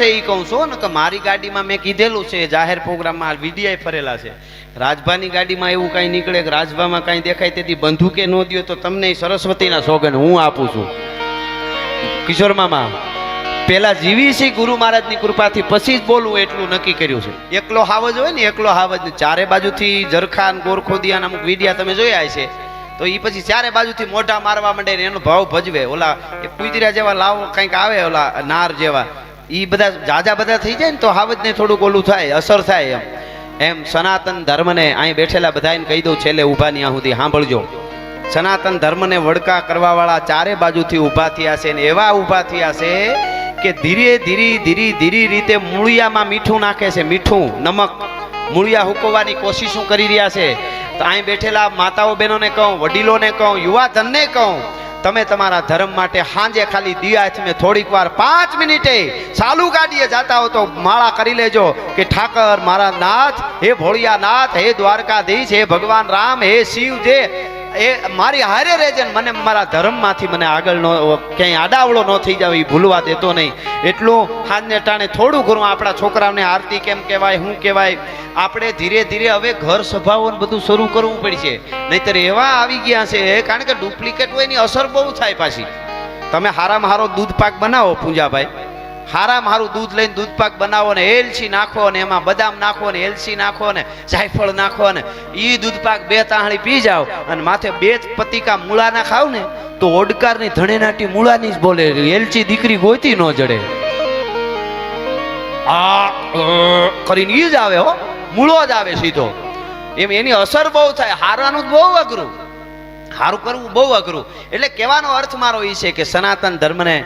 છે એ કહું છું કે મારી ગાડીમાં મેં કીધેલું છે, જાહેર પ્રોગ્રામમાં વીડીઆઈ ફરેલા છે. રાજભાની ગાડીમાં એવું કાંઈ નીકળે કે રાજભામાં કાંઈ દેખાય તેથી બંધુકે ન દો તો તમને સરસ્વતીના સોગન હું આપું છું. કિશોર મામા, પેલા જીવી છે ગુરુ મહારાજની કૃપાથી પછી જ બોલવું એટલું નક્કી કર્યું છે. એકલો હાવજ હોય ને, એકલો હાવજ ચારે બાજુથી જરખાન, ગોરખોદિયાના અમુક વીડિયા તમે જોયા છે તો એ પછી ચારે બાજુથી મોઢા મારવા માંડે એનો ભાવ ભજવે. ઓલા કુતરા જેવા લાવો, કંઈક આવે ઓલા નાર જેવા. એ બધા જાજા બધા થઈ જાય ને તો હાવજને થોડુંક ઓલું થાય, અસર થાય એમ. એમ સનાતન ધર્મને અહીં બેઠેલા બધાને કહી દઉં, છેલ્લે ઊભા ત્યાં સુધી સાંભળજો. સનાતન ધર્મને વડકા કરવા વાળા ચારે બાજુથી ઊભા થયા છે ને એવા ઊભા થયા છે કે ધીરે ધીરે ધીરે ધીરે રીતે મૂળિયામાં મીઠું નાખે છે, મીઠું, નમક. મૂળિયા હુકવવાની કોશિશો કરી રહ્યા છે. તો અહીં બેઠેલા માતાઓ બહેનોને કહું, વડીલોને કહું, યુવાધનને કહું તમે તમારા ધર્મ માટે સાંજે ખાલી દિયા મેં થોડીક વાર પાંચ મિનિટે ચાલુ ગાડીએ જતા હો તો માળા કરી લેજો કે ઠાકર મારા નાથ, હે ભોળિયા નાથ, હે દ્વારકાધીશ, હે ભગવાન રામ, હે શિવ જે એ મારી હારે રહેજે મને મારા ધર્મમાંથી મને આગળ નો, ક્યાંય આડાવડો ન થઈ જાવ એ ભૂલવા દેતો નહીં. એટલું હાજને ટાણે થોડું ઘણું આપણા છોકરાઓને આરતી કેમ કહેવાય શું કહેવાય, આપણે ધીરે ધીરે હવે ઘર સભાઓ બધું શરૂ કરવું પડશે. નહીતર એવા આવી ગયા છે, કારણ કે ડુપ્લિકેટ હોય એની અસર બહુ થાય પાછી. તમે હારામાં હારો દૂધ પાક બનાવો, પૂંજાભાઈ. હારું દૂધ લઈને દૂધ પાક બનાવો ને એલચી નાખો ને એમાં બદામ નાખો ને એલચી નાખો ને જાયફળ નાખો ને એ દૂધ પાક બે તાહણી પી જાવ અને માથે બે જ પતિકા મૂળાના ખાવ ને તો ઓડકારની ધણેનાટી મૂળાની જ બોલે એલચી દીકરી ગોતી ન જડે. આ કરીને ઈ જ આવે હો, મૂળો જ આવે સીધો. એમ એની અસર બહુ થાય હારવાનું બહુ અઘરું. સારું કરવું બહુ અઘરું. એટલે કહેવાનો અર્થ મારો એ છે કે સનાતન ધર્મને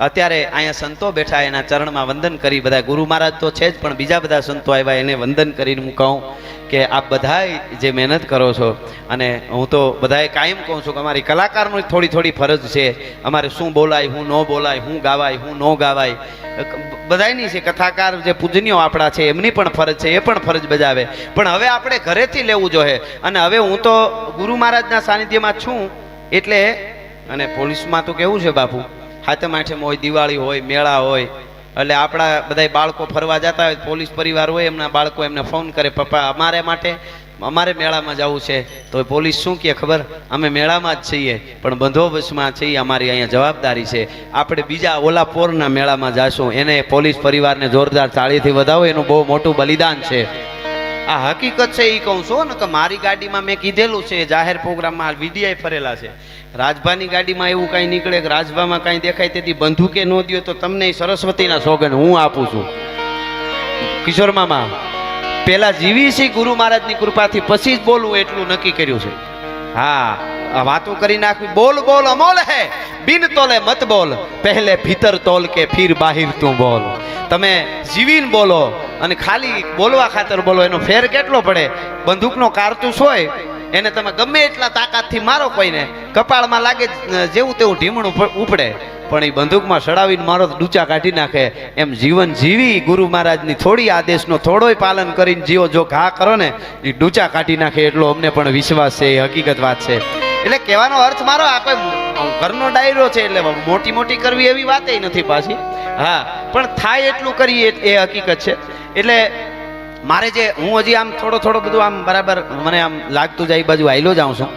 અત્યારે અહીંયા સંતો બેઠા એના ચરણમાં વંદન કરી બધા, ગુરુ મહારાજ તો છે જ, પણ બીજા બધા સંતો આવ્યા, એને વંદન કરીને હું કહું કે આપ બધાય જે મહેનત કરો છો, અને હું તો બધાએ કાયમ કહું છું કે અમારી કલાકારનો થોડી થોડી ફરજ છે, અમારે શું બોલાય, હું ન બોલાય, હું ગાવાય, હું ન ગાવાય. બધાયની છે, કથાકાર જે પૂજનીઓ આપણા છે, એમની પણ ફરજ છે, એ પણ ફરજ બજાવે. પણ હવે આપણે ઘરેથી લેવું જોઈએ, અને હવે હું તો ગુરુ મહારાજના સાનિધ્યમાં છું, એટલે, અને પોલીસમાં તો કેવું છે બાપુ? હાથમ આઠમ હોય દિવાળી હોય, મેળા હોય, એટલે આપણા બધા બાળકો ફરવા જતા હોય, પોલીસ પરિવાર હોય, એમના બાળકો એમને ફોન કરે, પપ્પા, અમારે માટે, અમારે મેળામાં જવું છે. તો પોલીસ શું કહે ખબર? અમે મેળામાં જ છીએ, પણ બંદોબસ્તમાં છીએ, અમારી અહીંયા જવાબદારી છે. આપણે બીજા ઓલા પોરના મેળામાં જાશું. એને પોલીસ પરિવારને જોરદાર તાળીથી વધાવો, એનું બહુ મોટું બલિદાન છે. આ હકીકત છે એ કહું છું ને કે મારી ગાડીમાં મેં કીધેલું છે, જાહેર પ્રોગ્રામમાં વિડીઆઈ ફરેલા છે. રાજભાની ગાડીમાં એવું કાંઈ નીકળે કે રાજભામાં કાંઈ દેખાય તેથી બંધુકે ન દો તો તમને સરસ્વતીના સોગન હું આપું છું. કિશોર મામા પહેલાં જીવી છે ગુરુ મહારાજની કૃપાથી પછી જ બોલવું એટલું નક્કી કર્યું છે. હા વાતો કરી નાખવી. બોલ બોલ, અમોલ હે. બિન તોલે મત બોલ. પહેલે ભીતર તોલ કે ફીર બાહિર તું બોલ. તમે જીવીને બોલો. અને ખાલી બોલવા ખાતર બોલો, એનો ફેર કેટલો પડે? બંદૂકનો કારતૂસ હોય, એને તમે ગમે એટલા તાકાતથી મારો કોઈને. કપાળમાં લાગે જેવું તેવું ઢીમણું ઉપડે. પણ એ બંદૂકમાં સડાવીને મારો ડૂચા કાઢી નાખે. એમ જીવન જીવી ગુરુ મહારાજની થોડી આદેશનો થોડોય પાલન કરીને જીવો જો ઘા કરો ને, એ ડૂચા કાઢી નાખે એટલો અમને પણ વિશ્વાસ છે, એ હકીકત વાત છે. એટલે કહેવાનો અર્થ મારો આ કોઈ ઘરનો ડાયરો છે, એટલે મોટી મોટી કરવી એવી વાતે નથી પાછી. હા પણ થાય એટલું કરીએ એ હકીકત છે. એટલે મારે જે હું હજી આમ થોડો થોડો બધું આમ બરાબર મને આમ લાગતું જાય બાજુ આયલો જાઉં છું.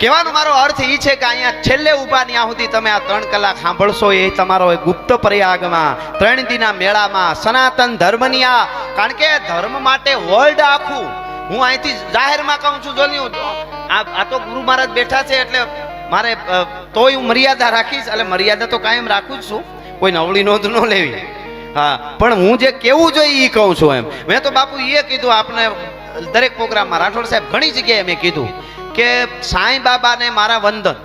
કહેવાનો મારો અર્થ એ છે કે અહીંયા છેલ્લે ઊભા ત્યાં સુધી તમે આ ત્રણ કલાક સાંભળશો એ તમારો ગુપ્ત પ્રયાગમાં ત્રણ દીના મેળામાં, સનાતન ધર્મની આ, કારણ કે ધર્મ માટે વર્લ્ડ આખું. હું અહીંથી જાહેરમાં કહું છું જોની હું આ આ તો ગુરુ મહારાજ બેઠા છે એટલે મારે તોય હું મર્યાદા રાખીશ, એટલે મર્યાદા તો કાયમ રાખું જ છું. કોઈ નવળી નોંધ ન લેવી. હા, પણ હું જે કેવું જોઈએ એ કહું છું એમ. મેં તો બાપુ એ કીધું, આપને દરેક પ્રોગ્રામમાં રાઠોડ સાહેબ ઘણી જગ્યાએ મેં કીધું કે સાંઈ બાબાને મારા વંદન,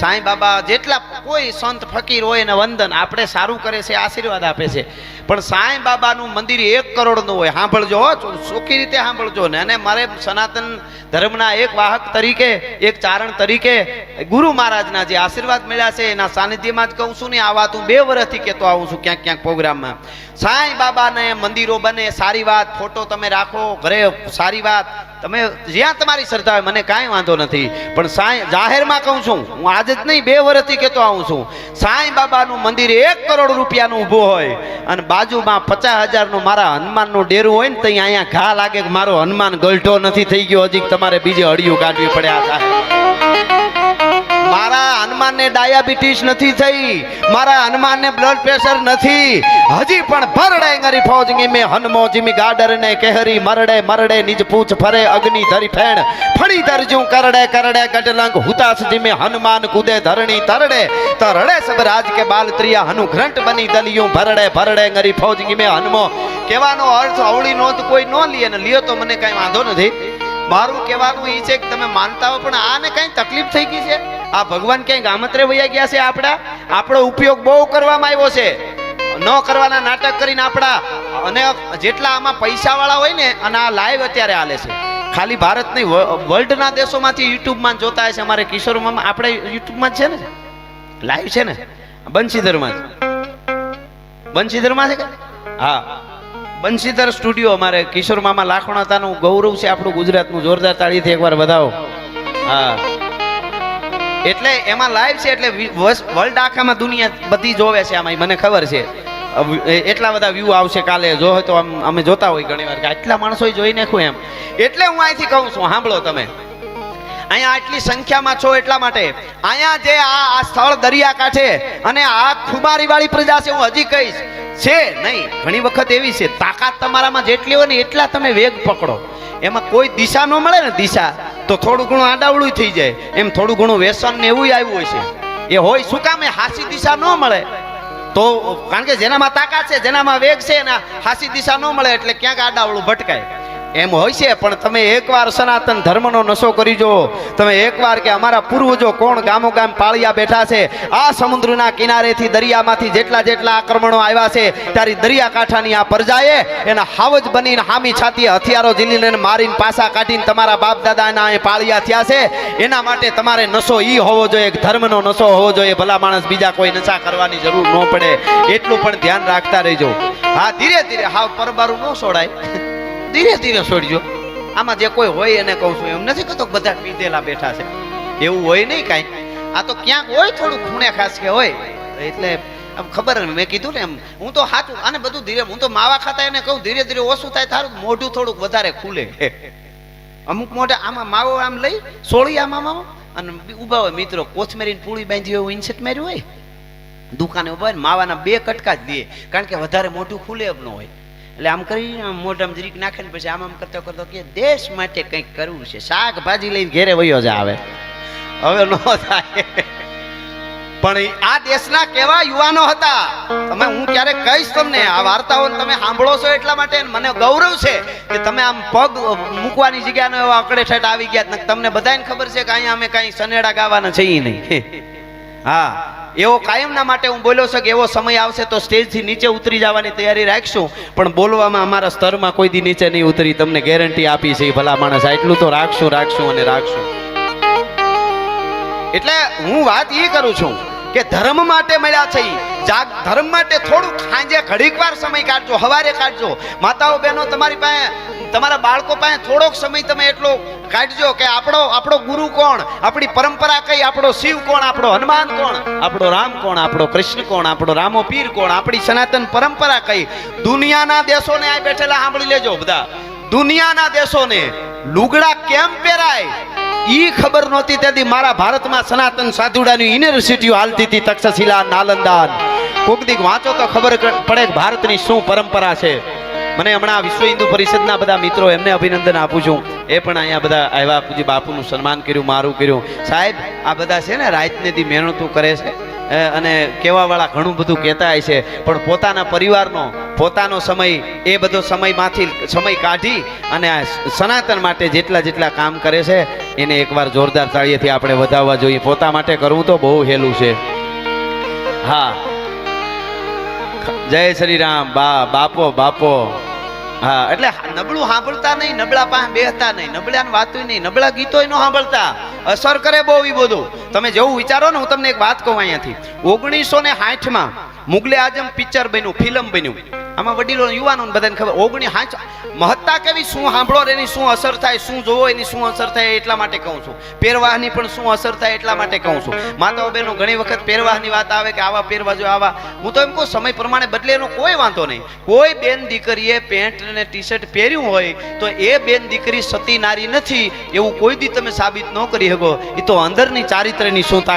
સાંઈ બાબા જેટલા કોઈ સંત ફકીર હોય એને વંદન. આપણે સારું કરે છે, આશીર્વાદ આપે છે. પણ સાંઈ બાબાનું મંદિર એક કરોડનું હોય. સાંભળજો ચોખ્ખી રીતે સાંભળજો ને. અને મારે સનાતન ધર્મના એક વાહક તરીકે, એક ચારણ તરીકે ગુરુ મહારાજના જે આશીર્વાદ મળ્યા છે, એના સાનિધ્યમાં જ કહું છું ને, આ વાત હું બે વર્ષથી કહેતો આવું છું ક્યાંક ક્યાંક પ્રોગ્રામમાં. સાંઈ બાબાને મંદિરો બને, સારી વાત, ફોટો તમે રાખો, ઘરે સારી વાત. તમે જ્યાં તમારી શ્રદ્ધા હોય, મને કાંઈ વાંધો નથી. પણ સાંઈ જાહેરમાં કહું છું, હું આજે જ નહીં, બે વર્ષથી કહેતો આવું છું. સાંઈ બાબાનું મંદિર એક કરોડ રૂપિયાનું ઊભું હોય અને બાજુમાં પચાસ હજારનું મારા હનુમાનનું ડેરું હોય ને ત્યાં અહીંયા ઘા લાગે કે મારો હનુમાન ગલઢો નથી થઈ ગયો, હજી તમારે બીજે હળિયું કાઢવી પડે આ સાહેબ મારા હનુમાનને ડાયાબિટીસ નથી થઈ, મારા હનુમાનને બ્લડ પ્રેશર નથી. હજી પણ ભરડે ગરી ફૌજ મે હનમો જીમી ગાડર ને કેહરી, મરડે મરડે નિજ પૂછ ફરે, અગ્નિ ધરી ફેણ. ફણી ધરજું, કરડે કરડે, ગઢલંગ હુતાસ જીમે હનુમાન કુદે, ધરણી તરડે. તરડે સબ રાજ કે બાલ ત્રિયા હનુ બની દલિયું, ભરડે ભરડે ગરી ફૌજ મે હનમો. કહેવાનો અર્થ અવળી નોંધ કોઈ ન લે ને લ્યો તો મને કાંઈ વાંધો નથી. મારું કહેવાનું એ છે કે તમે માનતા હો, પણ આને કઈ તકલીફ થઈ ગઈ છે? આ ભગવાન ક્યાંય ગામત્રે વયા ગયા છે આપણા? આપણો ઉપયોગ બહુ કરવામાં આવ્યો છે. ન કરવાના નાટક કરીને આપણા અને જેટલા આમાં પૈસાવાળા હોય ને, અને આ લાઈવ અત્યારે હાલે છે. ખાલી ભારત નહીં વર્લ્ડના દેશોમાંથી યુટ્યુબમાં જોતા હશે અમારે કિશોરમાં આપણે યુટ્યુબમાં છે ને? લાઈવ છે ને? બંશીધરમાં બંશીધરમાં છે કે? હા. બંશીધર સ્ટુડિયો અમારે કિશોર મામા લાખણાતાનું ગૌરવ છે આપણું ગુજરાતનું. જોરદાર તાળીથી એકવાર વધાવો. હા. એટલે એમાં લાઈવ છે એટલે વર્લ્ડ આખામાં દુનિયા બધી જોવે છે આમાં મને ખબર છે. એટલા બધા વ્યૂ આવશે કાલે, જો હોય તો આમ અમે જોતા હોય ઘણી વાર કે આટલા માણસો જોઈ નાખું એમ. એટલે હું અહીંથી કહું છું, સાંભળો તમે. અહીંયા આટલી સંખ્યામાં છો એટલા માટે. અહીંયા જે આ આ સ્થળ દરિયાકાંઠે અને આ ખુમારી વાળી પ્રજા છે, હું હજી કહીશ, છે નહીં, ઘણી વખત એવી છે, તાકાત તમારામાં જેટલી હોય ને એટલા તમે વેગ પકડો. એમાં કોઈ દિશા ન મળે ને દિશા. તો થોડું ઘણું આડાવડું થઈ જાય. એમ થોડું ઘણું વ્યસન ને એવું આવ્યું હોય છે. એ હોય શું કામે? હાસી દિશા ન મળે. તો કારણ કે જેનામાં તાકાત છે, જેનામાં વેગ છે, એના હાસી દિશા ન મળે એટલે ક્યાંક આડાવડું ભટકાય. એમ હોય છે, પણ તમે એકવાર સનાતન ધર્મનો નશો કરી જો તમે એકવાર કે અમારા પૂર્વજો કોણ ગામો ગામ પાળિયા બેઠા છે, આ સમુદ્રના કિનારેથી દરિયામાંથી જેટલા જેટલા આક્રમણો આવ્યા છે ત્યારે દરિયાકાંઠાની આ પ્રજાએ એના હાવજ બનીને હામી છાતીએ હથિયારો ઝીલીને મારીને પાસા કાઢીને તમારા બાપ દાદાના એ પાળિયા થયા છે. એના માટે તમારે નશો ઈ હોવો જોઈએ ધર્મનો નશો હોવો જોઈએ, ભલા માણસ બીજા કોઈ નશા કરવાની જરૂર ન પડે. એટલું પણ ધ્યાન રાખતા રહેજો. હા, ધીરે ધીરે હાવ પરબારું ન છોડાય. ધીરે ધીરે છોડજો. આમાં જે કોઈ હોય એને કહું છું, એમ નથી કહેતો બધા પીધેલા બેઠા છે. એવું હોય નહીં કાંઈ. આ તો ક્યાંક હોય થોડું ખૂણે ખાસ કે હોય. એટલે આમ ખબર મેં કીધું ને એમ, હું તો હાચું અને બધું ધીરે, હું તો માવા ખાતા એને કહું, ધીરે ધીરે ઓછું થાય તારું, મોઢું થોડુંક વધારે ખુલે. અમુક મોઢા આમાં માવો આમ લઈ, સોળી આમાં માવો, અને ઊભા હોય મિત્રો, કોથમેરીને પૂળી બાંધી હોય ઇન્સેટ માર્યું હોય. દુકાને ઊભા હોય માવાના બે કટકા જ દે, કારણ કે વધારે મોઢું ખુલે એમ ન હોય. એટલે આમ કરી મોઢામાં જરીક નાખે ને પછી આમ આમ કરતો કરતો કે દેશ માટે કંઈક કરવું છે. શાકભાજી લઈને ઘેરે વયો જ આવે હવે ન થાય. પણ આ દેશના કેવા યુવાનો હતા? તમે હું ક્યારે કહીશ તમને? આ વાર્તાઓ તમે સાંભળો છો એટલા માટે મને ગૌરવ છે કે તમે આમ પગ મૂકવાની જગ્યાનો એવા અકડે ઠેઠ આવી ગયા તમને બધાને ખબર છે કે અહીંયા અમે કાંઈ સનેડા ગાવાના છીએ નહીં. હા, એવો કાયમના માટે હું બોલ્યો છું કે એવો સમય આવશે તો સ્ટેજથી નીચે ઉતરી જવાની તૈયારી રાખશું. પણ બોલવામાં અમારા સ્તરમાં કોઈ દી નીચે નહીં ઉતરી. તમને ગેરંટી આપી છે ભલા માણસ. એટલું તો રાખશું રાખશું અને રાખશું. એટલે હું વાત એ કરું છું કે ધર્મ માટે મળ્યા છે. જાગ ધર્મ માટે થોડું સાંજે ઘડીક વાર સમય કાઢજો, હવારે કાઢજો. માતાઓ, બહેનો, તમારી પાસે, તમારા બાળકો પાસે થોડોક સમય તમે એટલો કાઢજો કે આપણો આપણો ગુરુ કોણ? આપણી પરંપરા કઈ? આપણો શિવ કોણ? આપણો હનુમાન કોણ? આપણો રામ કોણ? આપણો કૃષ્ણ કોણ? આપણો રામો પીર કોણ? આપણી સનાતન પરંપરા કઈ? દુનિયાના દેશોને આ બેઠેલા સાંભળી લેજો બધા. દુનિયાના દેશોને લુગડા કેમ પહેરાય? ઈ ખબર નહોતી, તેથી મારા ભારતમાં સનાતન સાધુડાની યુનિવર્સિટીઓ હાલતી હતી તક્ષશિલા નાલંદા. કોક દીક વાંચો તો ખબર પડે કે ભારતની શું પરંપરા છે. મને હમણાં વિશ્વ હિન્દુ પરિષદના બધા મિત્રો એમને અભિનંદન આપું છું. એ પણ અહીંયા બધા આવ્યા પૂજી બાપુનું સન્માન કર્યું, મારું કર્યું. સાહેબ, આ બધા છે ને રાજનીતિ મહેનતું કરે છે અને કહેવાવાળા ઘણું બધું કહેતા હોય છે. પણ પોતાના પરિવારનો, પોતાનો સમય, એ બધો સમયમાંથી સમય કાઢી અને સનાતન માટે જેટલા જેટલા કામ કરે છે, એને એકવાર જોરદાર તાળીએથી આપણે વધાવવા જોઈએ. પોતા માટે કરવું તો બહુ હેલું છે. હા. જય શ્રી રામ બા, બાપો બાપો. હા, એટલે નબળું સાંભળતા નહીં, નબળા પાસે બેહતા નહીં, નબળાની વાતો નહીં, નબળા ગીતો ન સાંભળતા. અસર કરે બહુ એ બધું. તમે જેવું વિચારો ને, હું તમને એક વાત કહું અહીંયાથી. ઓગણીસો ને સાઠમાં મુગલે આઝમ પિક્ચર બન્યું, ફિલ્મ બન્યું. આમાં વડીલો યુવાનો બધાને ખબર, ઓગણી હાંચ, મહત્તા કેવી, શું સાંભળો એની શું અસર થાય, શું જોવો એની શું અસર થાય એટલા માટે કહું છું. પહેરવાની પણ શું અસર થાય એટલા માટે કહું છું. માતાઓ બહેનો, ઘણી વખત પહેરવાની વાત આવે કે આવા પહેરવા જો આવા. હું તો એમ કહું, સમય પ્રમાણે બદલે એનો કોઈ વાંધો નહીં. કોઈ બેન દીકરીએ પેન્ટ અને ટી શર્ટ પહેર્યું હોય, તો એ બેન દીકરી સતી નારી નથી, એવું કોઈ દી તમે સાબિત ન કરી શકો. એ તો અંદરની ચારિત્ર્યની શું